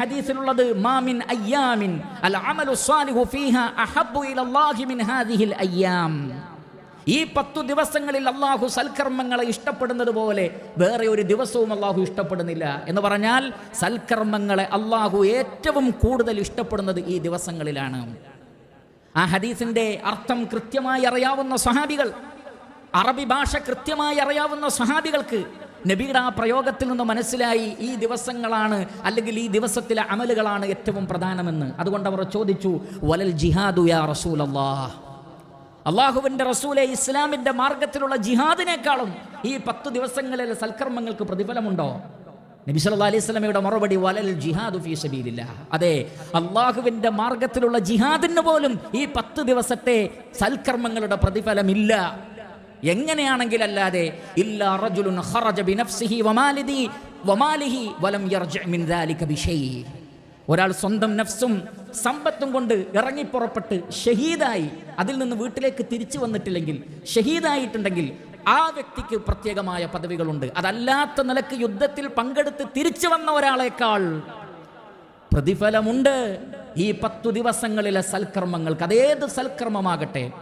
ഹദീസിലുള്ളത് മാമിൻ അയ്യാമിൻ. അൽ അമലു സ്വാലിഹു ഫീഹ അഹബ്ബു ഇലല്ലാഹി മിൻ ഹാദിഹിൽ അയ്യാം. ഈ പത്തു ദിവസങ്ങളിൽ അള്ളാഹു സൽക്കർമ്മങ്ങളെ ഇഷ്ടപ്പെടുന്നത് പോലെ വേറെ ഒരു ദിവസവും അള്ളാഹു ഇഷ്ടപ്പെടുന്നില്ല. എന്ന് പറഞ്ഞാൽ സൽക്കർമ്മങ്ങളെ അള്ളാഹു ഏറ്റവും കൂടുതൽ ഇഷ്ടപ്പെടുന്നത് ഈ ദിവസങ്ങളിലാണ്. ആ ഹദീസിന്റെ അർത്ഥം കൃത്യമായി അറിയാവുന്ന സ്വഹാബികൾ അറബി ഭാഷ കൃത്യമായി അറിയാവുന്ന സ്വഹാബികൾക്ക് നബിയുടെ ആ പ്രയോഗത്തിൽ നിന്ന് മനസ്സിലായി ഈ ദിവസങ്ങളാണ് അല്ലെങ്കിൽ ഈ ദിവസത്തിലെ അമലുകളാണ് ഏറ്റവും പ്രധാനമെന്ന്. അതുകൊണ്ട് അവർ ചോദിച്ചു വലൽ ജിഹാദു യാ റസൂലല്ലാഹ് അള്ളാഹുവിന്റെ റസൂലെ ഇസ്ലാമിന്റെ മാർഗത്തിലുള്ള ജിഹാദിനേക്കാളും ഈ പത്ത് ദിവസങ്ങളിലെ സൽക്കർമ്മങ്ങൾക്ക് പ്രതിഫലമുണ്ടോ? നബി സല്ലല്ലാഹു അലൈഹി സ്വലമയുടെ മറുപടി വലൽ ജിഹാദു ഫീ സബീലില്ലാ. അതെ അള്ളാഹുവിന്റെ മാർഗത്തിലുള്ള ജിഹാദിന് പോലും ഈ പത്ത് ദിവസത്തെ സൽക്കർമ്മങ്ങളുടെ പ്രതിഫലമില്ല. ദാലിക ഒരാൾ സ്വന്തം നഫ്സും സമ്പത്തും കൊണ്ട് ഇറങ്ങിപ്പുറപ്പെട്ട് ഷഹീദായി അതിൽ നിന്ന് വീട്ടിലേക്ക് തിരിച്ചു വന്നിട്ടില്ലെങ്കിൽ ഷഹീദായിട്ടുണ്ടെങ്കിൽ ആ വ്യക്തിക്ക് പ്രത്യേകമായ പദവികളുണ്ട്. അതല്ലാത്ത നിലയ്ക്ക് യുദ്ധത്തിൽ പങ്കെടുത്ത് തിരിച്ചു വന്ന ഒരാളേക്കാൾ പ്രതിഫലമുണ്ട് ഈ പത്തു ദിവസങ്ങളിലെ സൽക്കർമ്മങ്ങൾക്ക്. അതേത് സൽക്കർമ്മമാകട്ടെ